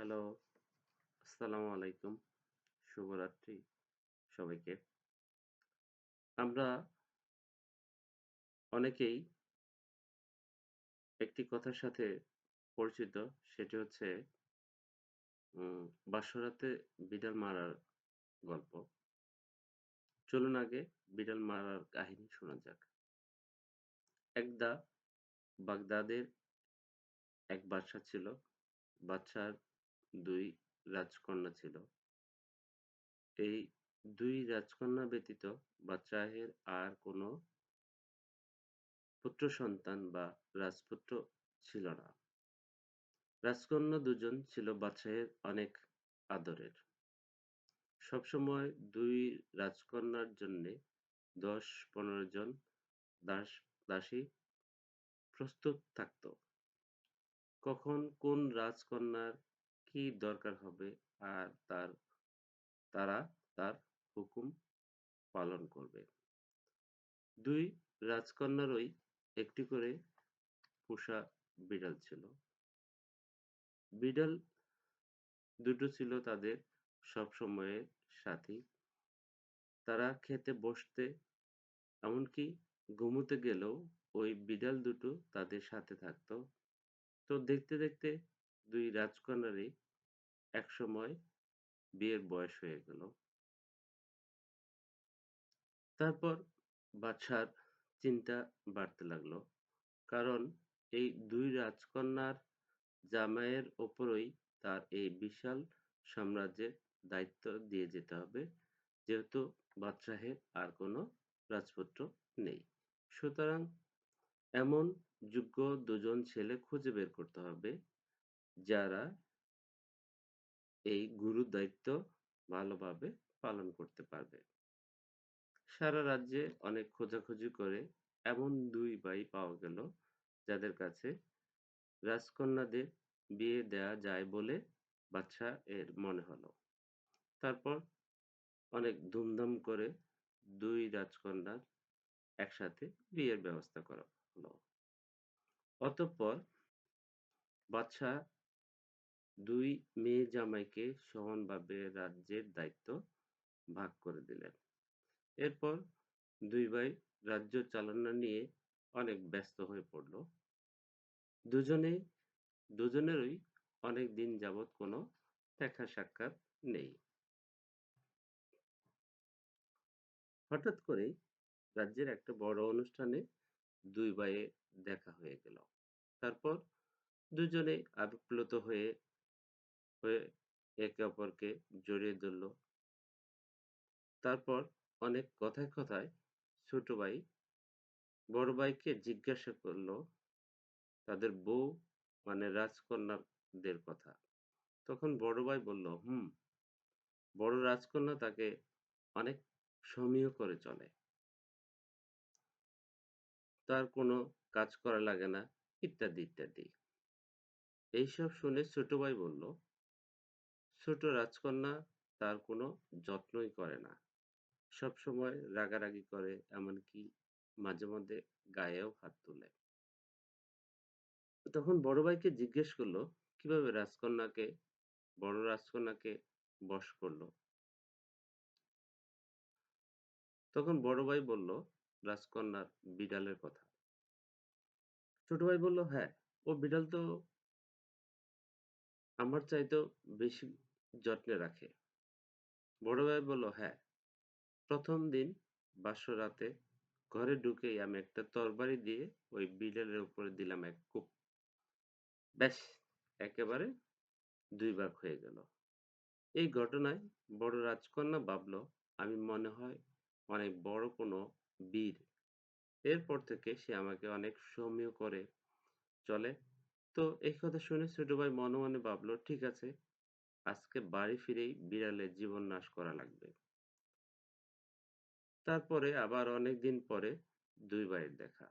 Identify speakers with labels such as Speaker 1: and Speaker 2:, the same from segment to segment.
Speaker 1: Hello, আসসালামু আলাইকুম। শুভরাত্রি সবাইকে। আমরা অনেকেই একটি কথার সাথে পরিচিত, সেটি হচ্ছে বাসরাতে বিড়াল মারার গল্প। চলুন আগে বিড়াল মারার কাহিনী শোনা যাক। একদা বাগদাদের এক বাদশা ছিল। বাদশার ২ রাজকন্যা ছিল। এই দুই রাজকন্যা ব্যতীত বাদশাহের আর কোন পুত্র সন্তান বা রাজপুত্র ছিল না। রাজকন্যা দুজন ছিল বাদশাহের অনেক আদরের। সবসময় দুই রাজকন্যার জন্যে দশ, পনেরো জন দাস-দাসী প্রস্তুত থাকত। কখন কোন রাজকন্যার কি দরকার হবে আর তার তারা তার হুকুম পালন করবে। ২ রাজকন্যারই একটি করে পোষা বিড়াল ছিল। বিড়াল দুটো ছিল তাদের সবসময়ের সাথী। তারা খেতে বসতে, এমনকি ঘুমুতে গেলেও ওই বিড়াল দুটো তাদের সাথে থাকত। তো দেখতে, দেখতে ২ রাজকন্যারই একসময় বিয়ের বয়স হয়ে গেল। তারপর বাদশার চিন্তা বাড়তে লাগল। কারণ এই ২ রাজকন্যার জামাইয়ের ওপরই তার এই বিশাল সাম্রাজ্যের দায়িত্ব দিয়ে যেতে হবে। যেহেতু বাদশাহের আর কোনো রাজপুত্র নেই। সুতরাং এমন যোগ্য দুজন ছেলে খুঁজে বের করতে হবে, যারা এই গুরু দায়িত্ব ভালোভাবে পালন করতে পারবে। সারা রাজ্যে অনেক খোঁজাখুঁজি করে এমন ২ ভাই পাওয়া গেল, যাদের কাছে রাজকন্যাদের বিয়ে দেয়া যায় বলে বাদশা এর মনে হলো। তারপর অনেক ধুমধাম করে দুই রাজকন্যার একসাথে বিয়ের ব্যবস্থা করা হলো। অতঃপর বাদশা ২ মেয়ে জামাইকে সমানভাবে রাজ্যের দায়িত্ব ভাগ করে দিলেন। এরপর দুই ভাই রাজ্য চালনা নিয়ে অনেক ব্যস্ত হয়ে পড়ল। দুজনে দুজনেরই অনেক দিন যাবৎ কোনো দেখা সাক্ষাৎ নেই। হঠাৎ করে রাজ্যের একটা বড় অনুষ্ঠানে দুই ভাইয়ের দেখা হয়ে গেল। তারপর দুজনে আবেগপ্লুত হয়ে হয়ে একে অপরকে জড়িয়ে ধরল। তারপর অনেক কথায় কথায় ছোট ভাই বড় ভাইকে জিজ্ঞাসা করল তাদের বউ মানে রাজকন্যাদের কথা। তখন বড় ভাই বলল, হুম, বড় রাজকন্যা তাকে অনেক সমীহ করে চলে। তার কোনো কাজ করা লাগে না, ইত্যাদি, ইত্যাদি। এইসব শুনে ছোট ভাই বলল, ছোট রাজকন্যা তার কোনো যত্নই করে না। সবসময় রাগারাগি করে, এমনকি মাঝে মধ্যে গায়েও হাত তোলে। তখন বড় ভাইকে জিজ্ঞেস করল, কীভাবে রাজকন্যাকে বড় রাজকন্যাকে বশ করল? তখন বড় ভাই বলল, রাজকন্যার বিড়ালের কথা। ছোট ভাই বলল, হ্যাঁ, ও বিড়াল তো আমার চাইতেও বেশি যত্নে রাখে। বড় ভাই বলল, হ্যাঁ, প্রথম দিন বাসরাতে ঘরে ঢুকেই আমি একটা তরবারি দিয়ে ওই বিড়ালের উপরে দিলাম এক কোপ। ব্যাস একেবারে দুই ভাগ হয়ে গেল। এই ঘটনায় বড় রাজকন্যা ভাবল আমি মনে হয় অনেক বড় কোনো বীর। এরপর থেকে সে আমাকে অনেক সমীহ করে চলে। তো এই কথা শুনে ছোট ভাই মনে মনে ভাবলো ঠিক আছে, আজকে বাড়ি ফিরেই বিড়ালের জীবন নাশ করা লাগবে। তারপরে আবার অনেকদিন পরে ২ ভাইয়ের দেখা।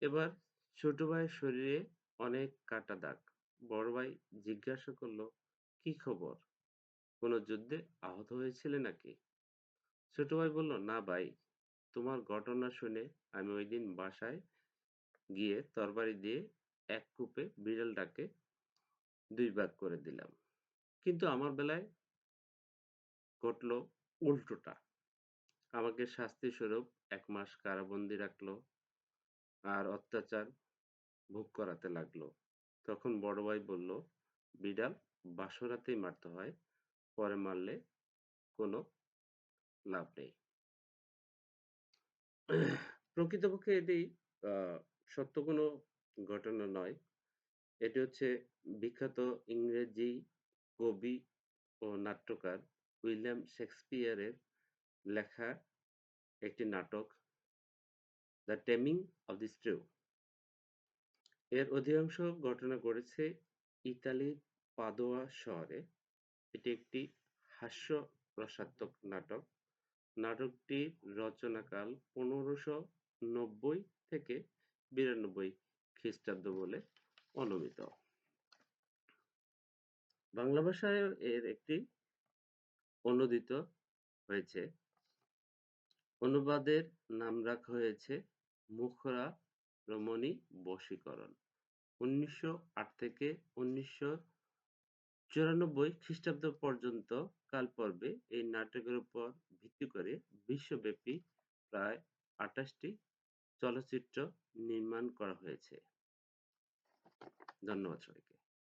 Speaker 1: এবার ছোট ভাইয়ের শরীরে অনেক কাটা দাগ। বড় ভাই জিজ্ঞাসা করল, কি খবর? কোনো যুদ্ধে আহত হয়েছিলে নাকি? ছোট ভাই বলল, না ভাই, তোমার ঘটনা শুনে আমি ওইদিন বাসায় গিয়ে তরবারি দিয়ে এক কোপে বিড়ালটাকে ২ ভাগ করে দিলাম। কিন্তু আমার বেলায় ঘটল উল্টোটা। আমাকে শাস্তি স্বরূপ এক মাস কারাবন্দি রাখল আর অত্যাচার ভোগ করাতে লাগল। তখন বড় ভাই বলল, "বিড়াল বাসরাতেই মারতে হয়, পরে মারলে কোনো লাভ নেই।" প্রকৃতপক্ষে এটি সত্য কোনো ঘটনা নয়। এটি হচ্ছে বিখ্যাত ইংরেজি কবি ও নাট্যকার উইলিয়াম শেক্সপিয়ারের লেখা একটি নাটক, 'the taming of the shrew'. এর অধিকাংশ ঘটনা ঘটেছে ইতালির পাদোয়া শহরে। এটি একটি হাস্যরসাত্মক নাটক। নাটকটির রচনাকাল ১৫৯০ থেকে ৯২ খ্রিস্টাব্দ বলে অনুমিত। বাংলা ভাষায়ও এর একটি অনূদিত হয়েছে। অনুবাদের নাম রাখা হয়েছে 'মুখরা রমণী বশীকরণ'। ১৯০৮ থেকে ১৯৯৪ খ্রিস্টাব্দ পর্যন্ত কালপর্বে এই নাটকের উপর ভিত্তি করে বিশ্বব্যাপী প্রায় ২৮ টি চলচ্চিত্র নির্মাণ করা হয়েছে। ধন্যবাদ সবাইকে।